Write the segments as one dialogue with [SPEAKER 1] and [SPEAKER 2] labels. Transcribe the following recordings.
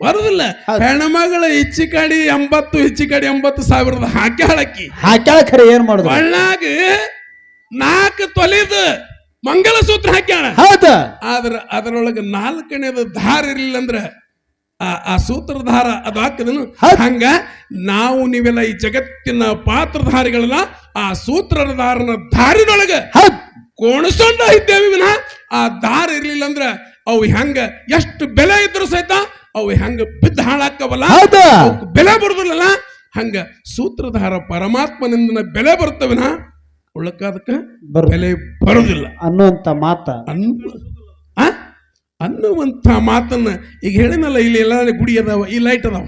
[SPEAKER 1] ಬರುದಿಲ್ಲ. ಹೆಣ್ಮಗಳ ಹೆಚ್ಚು ಕಡಿ ಎಂಬತ್ತು ಹೆಚ್ಚು ಕಡಿ ಎಂಬತ್ತು ಸಾವಿರದ ಹಾಕ್ಯಾಳಕ್ಕಿ.
[SPEAKER 2] ಹಾಕ್ಯಾಳ ಖರೆ ಏನ್ ಮಾಡುದು?
[SPEAKER 1] ಒಳ್ಳಾಗ ನಾಲ್ಕು ತೊಲಿದ ಮಂಗಲಸೂತ್ರ ಹಾಕ್ಯಾಳ.
[SPEAKER 2] ಹೌದ.
[SPEAKER 1] ಆದ್ರ ಅದರೊಳಗೆ ನಾಲ್ಕನೇದು ಧಾರ ಇರ್ಲಿಲ್ಲ ಅಂದ್ರ ಆ ಸೂತ್ರಧಾರ ಅದು ಹಾಕದನು ಹಂಗ ನಾವು ನೀವೆಲ್ಲ ಈ ಜಗತ್ತಿನ ಪಾತ್ರಧಾರಿಗಳನ್ನ ಆ ಸೂತ್ರಧಾರನ ದಾರಿನೊಳಗ
[SPEAKER 2] ಹೌದ್.
[SPEAKER 1] ಕೋಣಿಸ್ಕೊಂಡ ಇದ್ದೇವೆ ವಿನಃ. ಆ ದಾರ ಇರ್ಲಿಲ್ಲ ಅಂದ್ರ ಅವು ಹೆಂಗ ಎಷ್ಟು ಬೆಲೆ ಇದ್ರು ಸಹಿತ ಅವು ಹೆಂಗ ಬಿದ್ದು ಹಾಳಾಕ್ಕವಲ್ಲ ಅವಕ್ ಬೆಲೆ ಬರುದಿಲ್ಲಲ್ಲ? ಹಂಗ ಸೂತ್ರಧಾರ ಪರಮಾತ್ಮನಿಂದ ಬೆಲೆ ಬರ್ತವಿನ ಉಳಕಾದಕ್ಕ
[SPEAKER 2] ಬರು
[SPEAKER 1] ಬೆಲೆ ಬರುದಿಲ್ಲ.
[SPEAKER 2] ಅನ್ನುವಂತ ಮಾತ.
[SPEAKER 1] ಅನ್ನುವಂತ ಮಾತನ್ನ ಈಗ ಹೇಳಿನಲ್ಲ ಇಲ್ಲಿ ಎಲ್ಲ ಗುಡಿ ಅದಾವ ಈ ಲೈಟ್ ಅದಾವ.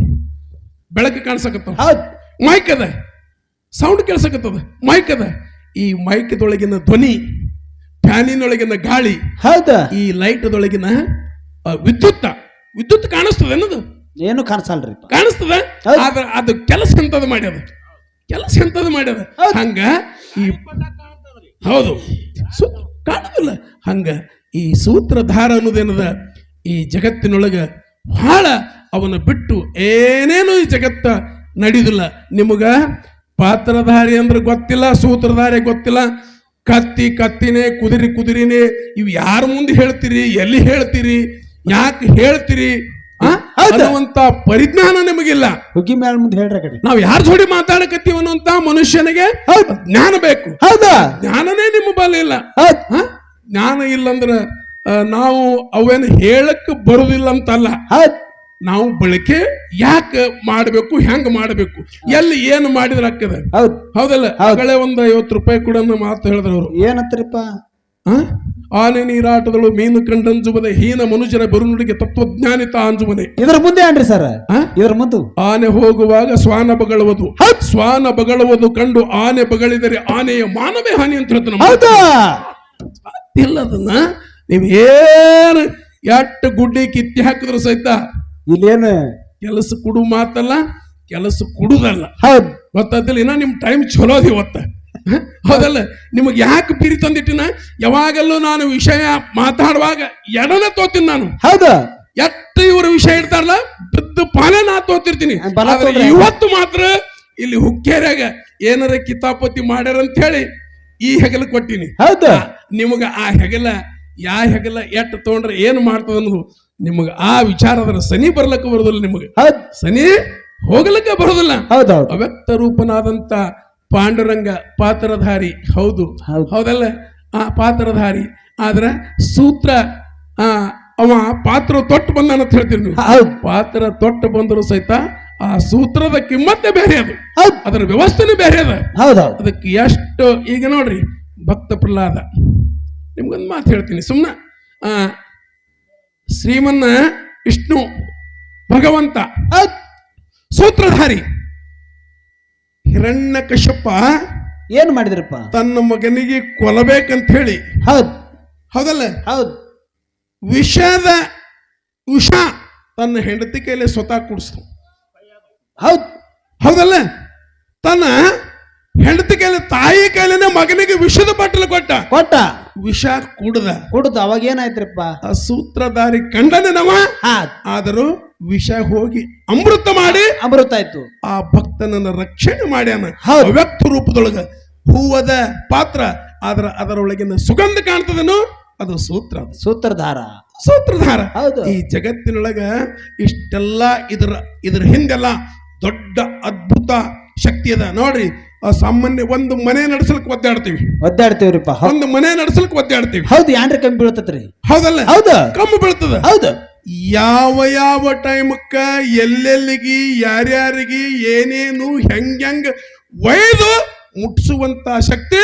[SPEAKER 1] ಬೆಳಕು ಕಾಣಿಸಕತ್ತ
[SPEAKER 2] ಹೌದ್.
[SPEAKER 1] ಮೈಕ್ ಅದ. ಸೌಂಡ್ ಕೇಳಿಸಕತ್ತದ. ಮೈಕ್ ಅದ. ಈ ಮೈಕ್ದೊಳಗಿನ ಧ್ವನಿ ಫ್ಯಾನಿನೊಳಗಿನ ಗಾಳಿ
[SPEAKER 2] ಹೌದ.
[SPEAKER 1] ಈ ಲೈಟ್ದೊಳಗಿನ ಆ, ವಿದ್ಯುತ್ ಕಾಣಿಸ್ತದೆ ಅನ್ನೋದು?
[SPEAKER 2] ಏನು ಕಾಣಿಸಲ್ರಿ
[SPEAKER 1] ಕಾಣಿಸ್ತದ. ಆದ್ರೆ ಅದು ಕೆಲಸ ಎಂತದ್ ಮಾಡ್ಯದ? ಕೆಲಸ ಎಂತದ್ ಮಾಡ್ಯದ. ಹಂಗ ಈ ಹೌದು. ಕಾಣುದಿಲ್ಲ. ಹಂಗ ಈ ಸೂತ್ರಧಾರ ಅನ್ನೋದೇನದ ಈ ಜಗತ್ತಿನೊಳಗ ಬಹಳ ಅವನ ಬಿಟ್ಟು ಏನೇನು ಈ ಜಗತ್ತ ನಡೆಯುದಿಲ್ಲ. ನಿಮಗ ಪಾತ್ರಧಾರಿ ಅಂದ್ರೆ ಗೊತ್ತಿಲ್ಲ ಸೂತ್ರಧಾರಿ ಗೊತ್ತಿಲ್ಲ. ಕತ್ತಿ ಕತ್ತಿನೇ ಕುದುರೆ ಕುದುರಿನೇ ಇವು ಯಾರ ಮುಂದೆ ಹೇಳ್ತೀರಿ ಎಲ್ಲಿ ಹೇಳ್ತೀರಿ? ಯಾಕೆ ಹೇಳ್ತೀರಿ. ಅನ್ನುವಂತ ಪರಿಜ್ಞಾನ ನಿಮಗಿಲ್ಲ.
[SPEAKER 2] ಹುಗ್ಗಿ ಮ್ಯಾಲ ಮುಂದೆ ಹೇಳ್ರಿ ಕಡೆ.
[SPEAKER 1] ನಾವು ಯಾರ ಜೋಡಿ ಮಾತಾಡಕತ್ತೀವಿ ಅನ್ನುವಂತ ಮನುಷ್ಯನಿಗೆ. ಜ್ಞಾನ ಬೇಕು.
[SPEAKER 2] ಹೌದಾ.
[SPEAKER 1] ಜ್ಞಾನನೇ ನಿಮ್ಮ ಬಳಿ ಇಲ್ಲ? ಜ್ಞಾನ ಇಲ್ಲಂದ್ರ ನಾವು ಅವೇನು ಹೇಳಕ್ ಬರುದಿಲ್ಲ ಅಂತಲ್ಲ. ನಾವು ಬಳಕೆ ಯಾಕೆ ಮಾಡಬೇಕು ಹೆಂಗ್ ಮಾಡಬೇಕು ಎಲ್ಲಿ ಏನು ಮಾಡಿದ್ರ ಆಗ್ತದೆ?
[SPEAKER 2] ಹೌದ್.
[SPEAKER 1] ಹೌದಲ್ಲ? ಆಗಲೇ ಒಂದ್ ಐವತ್ತು ರೂಪಾಯಿ ಕೂಡ ಮಾತು ಹೇಳಿದ್ರು ಅವರು.
[SPEAKER 2] ಏನಂತರಿಪ್ಪ?
[SPEAKER 1] ಆನೆ ನೀರಾಟದಳು ಮೀನು ಕಂಡಂಜುವುದೇ ಹೀನ ಮನುಷ್ಯರ ಬರುನುಡಿಗೆ ತತ್ವಜ್ಞಾನಿತ ಅಂಜುವನೆ.
[SPEAKER 2] ಇದ್ರ ಮುಂದೆ ಏನ್ರಿ ಸರ್? ಇದ್ರ ಮುಂದೆ?
[SPEAKER 1] ಆನೆ ಹೋಗುವಾಗ ಶ್ವಾನ ಬಗಳುವುದು. ಶ್ವಾನ ಬಗಳುವುದು ಕಂಡು ಆನೆ ಬಗಳಿದರೆ ಆನೆಯ ಮಾನವೇ ಹಾನಿ ಅಂತ ಹೇಳ್ತಾನೆ
[SPEAKER 2] ಹೌದಾ.
[SPEAKER 1] ಇಲ್ಲ ನೀವು ಏನು ಎಟ್ಟು ಗುಡ್ಡಿ ಕಿತ್ತಿ ಹಾಕಿದ್ರು ಸಹಿತ?
[SPEAKER 2] ಇಲ್ಲೇನು?
[SPEAKER 1] ಕೆಲಸ ಕೊಡು ಮಾತಲ್ಲ ಕೆಲಸ ಕೊಡುದಲ್ಲ.
[SPEAKER 2] ಹೌದು.
[SPEAKER 1] ಗೊತ್ತಾದಿಲ್ಲ ಇನ್ನ ನಿಮ್ ಟೈಮ್ ಚಲೋದಿ ಇವತ್ತ? ಹೌದಲ್ಲ ನಿಮಗೆ ಯಾಕೆ ಪಿರಿ ತಂದಿಟ್ಟಿನ? ಯಾವಾಗಲೂ ನಾನು ವಿಷಯ ಮಾತಾಡುವಾಗ ಎಡನ ತೋತೀನಿ ನಾನು.
[SPEAKER 2] ಹೌದಾ.
[SPEAKER 1] ಎಷ್ಟು ಇವ್ರು ವಿಷಯ ಇಡ್ತಾರಲ್ಲ ಬಿದ್ದು ಪಾಲೆ ನಾ ತೋತಿರ್ತೀನಿ ಇವತ್ತು ಮಾತ್ರ ಇಲ್ಲಿ ಹುಕ್ಕೇರಿಯಾಗ ಏನಾರ ಕಿತಾಪತಿ ಮಾಡ್ಯಾರ ಅಂತ ಹೇಳಿ ಈ ಹೆಗಲ ಕೊಟ್ಟಿನಿ.
[SPEAKER 2] ಹೌದಾ.
[SPEAKER 1] ನಿಮಗ ಆ ಹೆಗಲ ಯಾ ಹೆಗಲ ಎಟ್ ತಗೊಂಡ್ರೆ ಏನು ಮಾಡ್ತದ ಅನ್ನೋದು ನಿಮಗ ಆ ವಿಚಾರದ್ರ ಸನಿ ಬರ್ಲಕ್ಕ ಬರೋದಿಲ್ಲ ನಿಮಗೆ. ಸನಿ ಹೋಗ್ಲಕ್ಕ ಬರೋದಿಲ್ಲ. ಅವ್ಯಕ್ತ ರೂಪನಾದಂತ ಪಾಂಡುರಂಗ ಪಾತ್ರಧಾರಿ ಹೌದು.
[SPEAKER 2] ಹೌದು.
[SPEAKER 1] ಹೌದಲ್ಲ? ಆ ಪಾತ್ರಧಾರಿ. ಆದ್ರ ಸೂತ್ರ ಆ ಅವ ಪಾತ್ರ ತೊಟ್ಟು ಬಂದ ಅಂತ ಹೇಳ್ತೀರಿ ನೀವು. ಪಾತ್ರ ತೊಟ್ಟು ಬಂದರೂ ಸಹಿತ ಆ ಸೂತ್ರದ ಕಿಮ್ಮತ್ತೆ ಬೇರೆ ಅದು. ಅದರ ವ್ಯವಸ್ಥೆನೇ ಬೇರೆ ಅದ. ಅದಕ್ಕೆ ಎಷ್ಟು ಈಗ ನೋಡ್ರಿ ಭಕ್ತ ಪ್ರಹ್ಲಾದ. ನಿಮ್ಗೊಂದು ಮಾತು ಹೇಳ್ತೀನಿ ಸುಮ್ಮನೆ ಆ ಶ್ರೀಮನ್ನ ವಿಷ್ಣು ಭಗವಂತ. ಸೂತ್ರಧಾರಿ. ಹಿರಣ್ಯ ಕಶ್ಯಪ್ಪ
[SPEAKER 2] ಏನ್ ಮಾಡಿದ್ರಪ್ಪ?
[SPEAKER 1] ತನ್ನ ಮಗನಿಗೆ ಕೊಲ್ಲಬೇಕಂತ ಹೇಳಿ
[SPEAKER 2] ಹೌದ್.
[SPEAKER 1] ಹೌದಲ್ಲ?
[SPEAKER 2] ಹೌದ್.
[SPEAKER 1] ವಿಷದ ವಿಷ ತನ್ನ ಹೆಂಡತಿ ಕೈಲಿ ಸ್ವತಃ ಕುಡಿಸ್ತು.
[SPEAKER 2] ಹೌದ್.
[SPEAKER 1] ಹೌದಲ್ಲ? ತನ್ನ ಹೆಂಡತಿ ಕೈಲಿ ತಾಯಿ ಕೈಲಿನ ಮಗನಿಗೆ ವಿಷದ ಬಟ್ಟಲು ಕೊಟ್ಟ.
[SPEAKER 2] ಕೊಟ್ಟ.
[SPEAKER 1] ವಿಷ ಕುಡ್ದ.
[SPEAKER 2] ಕುಡ್ದ ಅವಾಗ ಏನಾಯ್ತ್ರಪ್ಪ?
[SPEAKER 1] ಆ ಸೂತ್ರಧಾರಿ ಕಂಡನೆ ನವ ಆದರೂ ವಿಷ ಹೋಗಿ ಅಮೃತ ಮಾಡಿ
[SPEAKER 2] ಅಮೃತ ಆಯ್ತು.
[SPEAKER 1] ಆ ಭಕ್ತನನ್ನ ರಕ್ಷಣೆ ಮಾಡ್ಯಾನ. ಅವ್ಯಕ್ತ ರೂಪದೊಳಗ ಹೂವದ ಪಾತ್ರ ಆದ್ರ ಅದರೊಳಗಿನ ಸುಗಂಧ ಕಾಣ್ತದನು? ಅದು ಸೂತ್ರ
[SPEAKER 2] ಸೂತ್ರಧಾರ.
[SPEAKER 1] ಸೂತ್ರಧಾರ.
[SPEAKER 2] ಹೌದು.
[SPEAKER 1] ಈ ಜಗತ್ತಿನೊಳಗ ಇಷ್ಟೆಲ್ಲ ಇದರ ಇದರ ಹಿಂದೆಲ್ಲ ದೊಡ್ಡ ಅದ್ಭುತ ಶಕ್ತಿ ಅದ. ನೋಡ್ರಿ ಆ ಸಾಮಾನ್ಯ ಒಂದು ಮನೆ ನಡೆಸಲಿಕ್ ಒದ್ದಾಡ್ತೀವಿ.
[SPEAKER 2] ಒದ್ದಾಡ್ತೀವ್ರಿಪ್ಪ.
[SPEAKER 1] ಒಂದು ಮನೆ ನಡೆಸಲಿಕ್ ಒದ್ದಾಡ್ತೀವಿ.
[SPEAKER 2] ಹೌದು ಯಾಂಡ್ರಿ ಕಮ್ಮಿ ಬೀಳ್ತತ್ರಿ.
[SPEAKER 1] ಹೌದಲ್ಲ?
[SPEAKER 2] ಹೌದು.
[SPEAKER 1] ಕಮ್ಮಿ ಬೀಳ್ತದ?
[SPEAKER 2] ಹೌದು.
[SPEAKER 1] ಯಾವ ಯಾವ ಟೈಮಕ್ಕ ಎಲ್ಲೆಲ್ಲಿಗೆ ಯಾರ್ಯಾರಿಗೆ ಏನೇನು ಹೆಂಗ್ ಹೆಂಗ್ ಒಯ್ದು ಮುಟ್ಸುವಂತ ಶಕ್ತಿ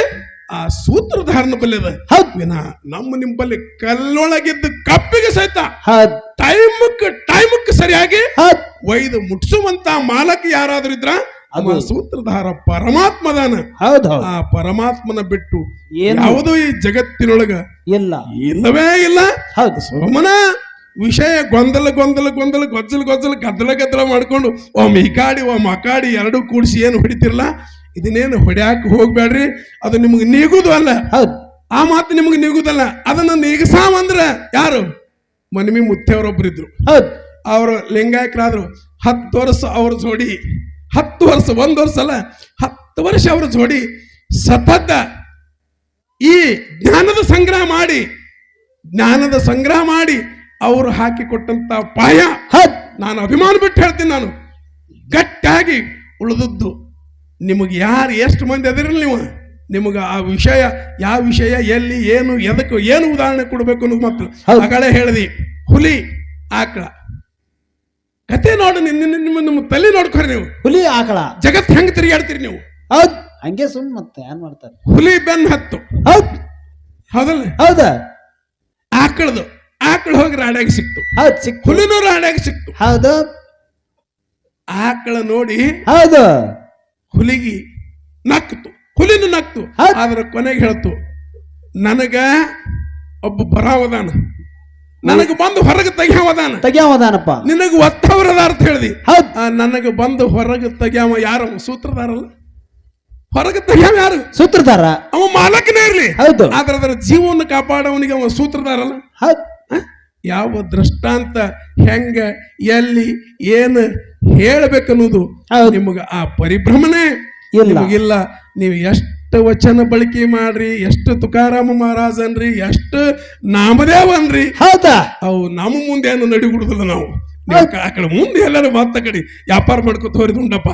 [SPEAKER 1] ಆ ಸೂತ್ರಧಾರನ ಬಲ್ಲಿ ಅದ
[SPEAKER 2] ಹೌದ್.
[SPEAKER 1] ವಿನ ನಮ್ಮ ನಿಂಬಲ್ಲಿ ಕಲ್ಲೊಳಗಿದ್ದ ಕಪ್ಪಿಗೆ ಸಹಿತ
[SPEAKER 2] ಆ
[SPEAKER 1] ಟೈಮಕ್ ಟೈಮಕ್ ಸರಿಯಾಗಿ ಒಯ್ದು ಮುಟ್ಸುವಂತ ಮಾಲಕ ಯಾರಾದ್ರೂ ಇದ್ರ ಅವ
[SPEAKER 2] ಅದು-
[SPEAKER 1] ಸೂತ್ರಧಾರ ಪರಮಾತ್ಮದಾನ. ಆ ಪರಮಾತ್ಮನ ಬಿಟ್ಟು ಯಾವುದೂ ಈ ಜಗತ್ತಿನೊಳಗ
[SPEAKER 2] ಇಲ್ಲ.
[SPEAKER 1] ಇಲ್ಲವೇ ಇಲ್ಲ.
[SPEAKER 2] ಹೌದು.
[SPEAKER 1] ಸೋಮನ ವಿಷಯ ಗೊಂದಲ ಗೊಂದಲ ಗೊಂದಲ ಗೊಜ್ಜಲು ಗೊಜ್ಜಲ ಗದ್ದಲ ಗದ್ದಲ ಮಾಡ್ಕೊಂಡು ಒಮ್ಮೆ ಈ ಕಾಡಿ ಒಮ್ಮೆ ಆ ಕಾಡಿ ಎರಡು ಕೂಡಿಸಿ ಏನು ಹೊಡಿತಿರಲ್ಲ ಇದನ್ನೇನು ಹೊಡ್ಯಾಕ ಹೋಗ್ಬೇಡ್ರಿ ಅದು ನಿಮಗೆ ನೀಗುದು ಅಲ್ಲ.
[SPEAKER 2] ಹೌದ್.
[SPEAKER 1] ಆ ಮಾತು ನಿಮಗೆ ನೀಗುದಲ್ಲ ಅದನ್ನ ನೀಗಸಾಮ ಅಂದ್ರ ಯಾರು? ಮನಮಿ ಮುತ್ತೆಯವರೊಬ್ಬರಿದ್ರು
[SPEAKER 2] ಹೌದು.
[SPEAKER 1] ಅವರು ಲಿಂಗಾಯಕರಾದ್ರು ಹತ್ತು ವರ್ಷ ಅವ್ರ ಜೋಡಿ. ಹತ್ತು ವರ್ಷ ಒಂದು ವರ್ಷ ಅಲ್ಲ ಹತ್ತು ವರ್ಷ ಅವ್ರ ಜೋಡಿ ಸತತ ಈ ಜ್ಞಾನದ ಸಂಗ್ರಹ ಮಾಡಿ ಜ್ಞಾನದ ಸಂಗ್ರಹ ಮಾಡಿ ಅವರು ಹಾಕಿಕೊಟ್ಟಂತ ಪಾಯ ನಾನು ಅಭಿಮಾನ ಬಿಟ್ಟು ಹೇಳ್ತೀನಿ ನಾನು. ಗಟ್ಟಿಯಾಗಿ ಉಳಿದದ್ದು. ನಿಮಗೆ ಯಾರು ಎಷ್ಟು ಮಂದಿ ಅದಿರಲಿ ನೀವು? ನಿಮಗೆ ಆ ವಿಷಯ ಯಾವ ವಿಷಯ ಎಲ್ಲಿ ಏನು ಎದಕ್ಕೆ ಏನು ಉದಾಹರಣೆ ಕೊಡಬೇಕು ಅನ್ನೋದು ಮತ್ತು
[SPEAKER 2] ಮಗಳೇ
[SPEAKER 1] ಹೇಳಿದೆ ಹೇಳ್ದಿ ಹುಲಿ ಆಕಳ. ಕತೆ ನೋಡು ನಿನ್ನ- ನಿಮ್ಮ ನಿಮ್ಮ ತಲೆ ನೋಡ್ಕೊರಿ ನೀವು.
[SPEAKER 2] ಹುಲಿ ಆಕಳ.
[SPEAKER 1] ಜಗತ್ ಹೆಂಗ್ ತಿರುಗಾಡ್ತೀರಿ ನೀವು?
[SPEAKER 2] ಹೌದ್. ಹಂಗೆ ಸುಮ್ ಮತ್ತೆ ಏನ್ ಮಾಡ್ತಾರೆ?
[SPEAKER 1] ಹುಲಿ ಬೆನ್ ಹತ್ತು.
[SPEAKER 2] ಹೌದ್.
[SPEAKER 1] ಹೌದಲ್ಲ
[SPEAKER 2] ಹೌದ.
[SPEAKER 1] ಆಕಳದು. ಆಕಳ ಹೋಗಿ ರಾಡ್ಯಾಗ ಸಿಕ್ತು.
[SPEAKER 2] ಹೌದು ಸಿಕ್
[SPEAKER 1] ಹುಲಿನೂ ರಾಡ್ಯಾಗ ಸಿಕ್ತು.
[SPEAKER 2] ಹೌದು.
[SPEAKER 1] ಆಕಳ ನೋಡಿ
[SPEAKER 2] ಹೌದು.
[SPEAKER 1] ಹುಲಿಗಿ ನಕ್ತು. ಹುಲಿನೂ ನಕ್ತು. ಆದ್ರೆ ಕೊನೆಗೆ ಹೇಳ್ತು ನನಗ ಒಬ್ಬ ಬರಾವದಾನ ನನಗ ಬಂದು ಹೊರಗೆ ತೆಗ್ಯಾವದಾನ.
[SPEAKER 2] ತೆಗ್ಯಾವದಾನಪ್ಪ.
[SPEAKER 1] ನಿನಗ ಒತ್ತವರದ ಅಂತ ಹೇಳಿದಿ. ನನಗ ಬಂದು ಹೊರಗೆ ತೆಗ್ಯಾವ ಯಾರು? ಸೂತ್ರದಾರಲ್ಲ. ಹೊರಗೆ ತೆಗ್ಯಾವ ಯಾರು?
[SPEAKER 2] ಸೂತ್ರದಾರ.
[SPEAKER 1] ಅವ ಮಾಲಕನೇ ಇರ್ಲಿ.
[SPEAKER 2] ಹೌದು.
[SPEAKER 1] ಆದ್ರೆ ಅದರ ಜೀವವನ್ನು ಕಾಪಾಡವನಿಗೆ ಅವ ಸೂತ್ರದಾರಲ್ಲ.
[SPEAKER 2] ಹೌದು?
[SPEAKER 1] ಯಾವ ದೃಷ್ಟಾಂತ ಹೆಂಗ ಎಲ್ಲಿ ಏನು ಹೇಳಬೇಕನ್ನೋದು
[SPEAKER 2] ನಿಮಗೆ
[SPEAKER 1] ನಿಮಗ ಆ ಪರಿಭ್ರಮಣೆ
[SPEAKER 2] ಇಲ್ಲ.
[SPEAKER 1] ನಿಮಗಿಲ್ಲ. ನೀವು ಎಷ್ಟು ವಚನ ಬಳಕೆ ಮಾಡ್ರಿ ಎಷ್ಟು ತುಕಾರಾಮ ಮಹಾರಾಜ್ ಅನ್ರಿ ಎಷ್ಟು ನಾಮದೇವ ಅನ್ರಿ
[SPEAKER 2] ಹೌದಾ?
[SPEAKER 1] ಅವು ನಮ್ಮ ಮುಂದೆ ಏನು ನಡಿಗುಡುದಿಲ್ಲ ನಾವು. ಆಕಡೆ ಆ ಕಡೆ ಮುಂದೆ ಎಲ್ಲರೂ ಮತ್ತ ಕಡೆ ವ್ಯಾಪಾರ ಮಾಡ್ಕೋತ ಹೋರಿ ಉಂಡಪ್ಪ.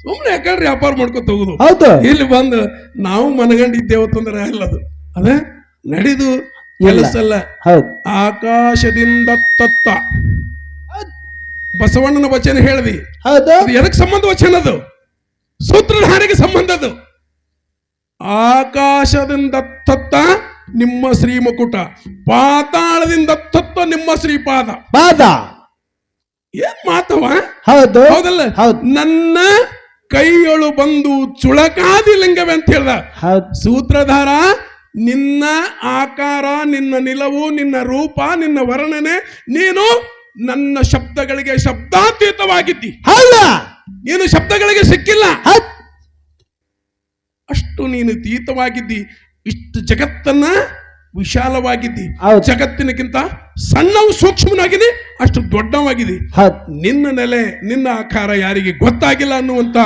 [SPEAKER 1] ಸುಮ್ಮನೆ ಯಾಕಂದ್ರೆ ವ್ಯಾಪಾರ ಮಾಡ್ಕೋತ ಹೋಗುದು.
[SPEAKER 2] ಹೌದು.
[SPEAKER 1] ಇಲ್ಲಿ ಬಂದು ನಾವು ಮನಗಂಡಿದ್ದೇವತ್ತಂದ್ರೆ ಅಲ್ಲದು. ಅದೇ? ನಡೆದು ಕೆಲಸ ಅಲ್ಲ
[SPEAKER 2] ಹೌದ್.
[SPEAKER 1] ಆಕಾಶದಿಂದ ತತ್ತ. ಬಸವಣ್ಣನ ವಚನ ಹೇಳ್ದಿ?
[SPEAKER 2] ಹೌದು.
[SPEAKER 1] ಎದಕ್ಕೆ ಸಂಬಂಧ ವಚನ ಅದು? ಸೂತ್ರಧಾರಿಗೆ ಸಂಬಂಧ ಅದು. ಆಕಾಶದಿಂದ ತತ್ತ ನಿಮ್ಮ ಶ್ರೀ ಮುಕುಟ ಪಾತಾಳದಿಂದ ತತ್ತ ನಿಮ್ಮ ಶ್ರೀಪಾದ.
[SPEAKER 2] ಪಾದ.
[SPEAKER 1] ಏನ್ ಮಾತವ?
[SPEAKER 2] ಹೌದು.
[SPEAKER 1] ಹೌದಲ್ಲ?
[SPEAKER 2] ಹೌದ್.
[SPEAKER 1] ನನ್ನ ಕೈಯೊಳು ಬಂದು ಚುಳಕಾದಿ ಲಿಂಗವೇ ಅಂತ ಹೇಳ್ದ. ಸೂತ್ರಧಾರ ನಿನ್ನ ಆಕಾರ ನಿನ್ನ ನಿಲವು ನಿನ್ನ ರೂಪ ನಿನ್ನ ವರ್ಣನೆ ನೀನು ನನ್ನ ಶಬ್ದಗಳಿಗೆ ಶಬ್ದಾತೀತವಾಗಿದ್ದಿ.
[SPEAKER 2] ಅಲ್ಲ
[SPEAKER 1] ನೀನು ಶಬ್ದಗಳಿಗೆ ಸಿಕ್ಕಿಲ್ಲ. ಅಷ್ಟು ನೀನು ತೀತವಾಗಿದ್ದಿ ಇಷ್ಟು ಜಗತ್ತನ್ನ ವಿಶಾಲವಾಗಿದ್ದಿ. ಜಗತ್ತಿನಕ್ಕಿಂತ ಸಣ್ಣವು ಸೂಕ್ಷ್ಮನಾಗಿದೆ ಅಷ್ಟು ದೊಡ್ಡವಾಗಿದೆ ನಿನ್ನ ನೆಲೆ ನಿನ್ನ ಆಕಾರ ಯಾರಿಗೆ ಗೊತ್ತಾಗಿಲ್ಲ ಅನ್ನುವಂತ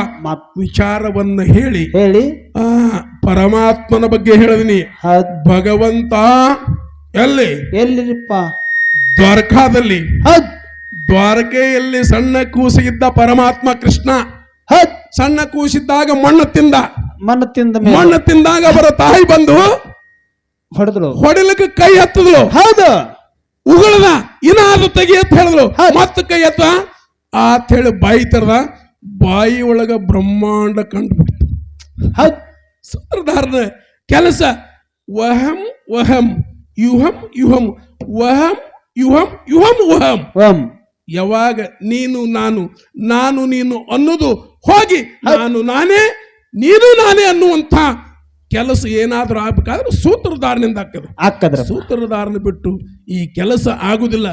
[SPEAKER 1] ವಿಚಾರವನ್ನ ಹೇಳಿ.
[SPEAKER 2] ಹೇಳಿ.
[SPEAKER 1] ಆ ಪರಮಾತ್ಮನ ಬಗ್ಗೆ ಹೇಳಿದಿನಿ. ಭಗವಂತ ಎಲ್ಲಿ?
[SPEAKER 2] ಎಲ್ಲಿರಿಪ್ಪ?
[SPEAKER 1] ದ್ವಾರಕಾದಲ್ಲಿ. ದ್ವಾರಕೆಯಲ್ಲಿ ಸಣ್ಣ ಕೂಸಿದ್ದ ಪರಮಾತ್ಮ ಕೃಷ್ಣ. ಸಣ್ಣ ಕೂಸಿದ್ದಾಗ ಮಣ್ಣು ತಿಂದ.
[SPEAKER 2] ಮಣ್ಣು ತಿಂದ
[SPEAKER 1] ಮಣ್ಣು ತಿಂದಾಗ ಅವರ ತಾಯಿ ಬಂದು
[SPEAKER 2] ಹೊಡೆದ್ರು
[SPEAKER 1] ಹೊಡಿಲಿಕ್ಕೆ ಕೈ ಹತ್ತದ್ರು
[SPEAKER 2] ಹೌದು.
[SPEAKER 1] ಉಗುಳದ ಇನ್ನಾದ್ರು ತೆಗಿ ಅಂತ ಹೇಳಿದ್ರು ಮತ್ತೆ ಕೈ ಎತ್ತ. ಆತ ಹೇಳಿ ಬಾಯಿ ತರದ. ಬಾಯಿ ಒಳಗ ಬ್ರಹ್ಮಾಂಡ ಕಂಡುಬಿಡ್ತು
[SPEAKER 2] ಹೌದ್.
[SPEAKER 1] ಸೂತ್ರಧಾರನ ಕೆಲಸ. ವಹಂ ವಹಂ ಯುಹಂ ಯುಹಂ ವಹಂ ಯುಹಂ ಯುಹಂ ವಹಂ.
[SPEAKER 2] ವಹಂ.
[SPEAKER 1] ಯಾವಾಗ ನೀನು ನಾನು ನಾನು ನೀನು ಅನ್ನೋದು ಹೋಗಿ ನಾನು ನಾನೇ ನೀನು ನಾನೇ ಅನ್ನುವಂಥ ಕೆಲಸ ಏನಾದರೂ ಆಗ್ಬೇಕಾದ್ರೆ ಸೂತ್ರಧಾರನಿಂದ ಆಗ್ತದೆ. ಸೂತ್ರಧಾರನ ಬಿಟ್ಟು ಈ ಕೆಲಸ ಆಗುದಿಲ್ಲ.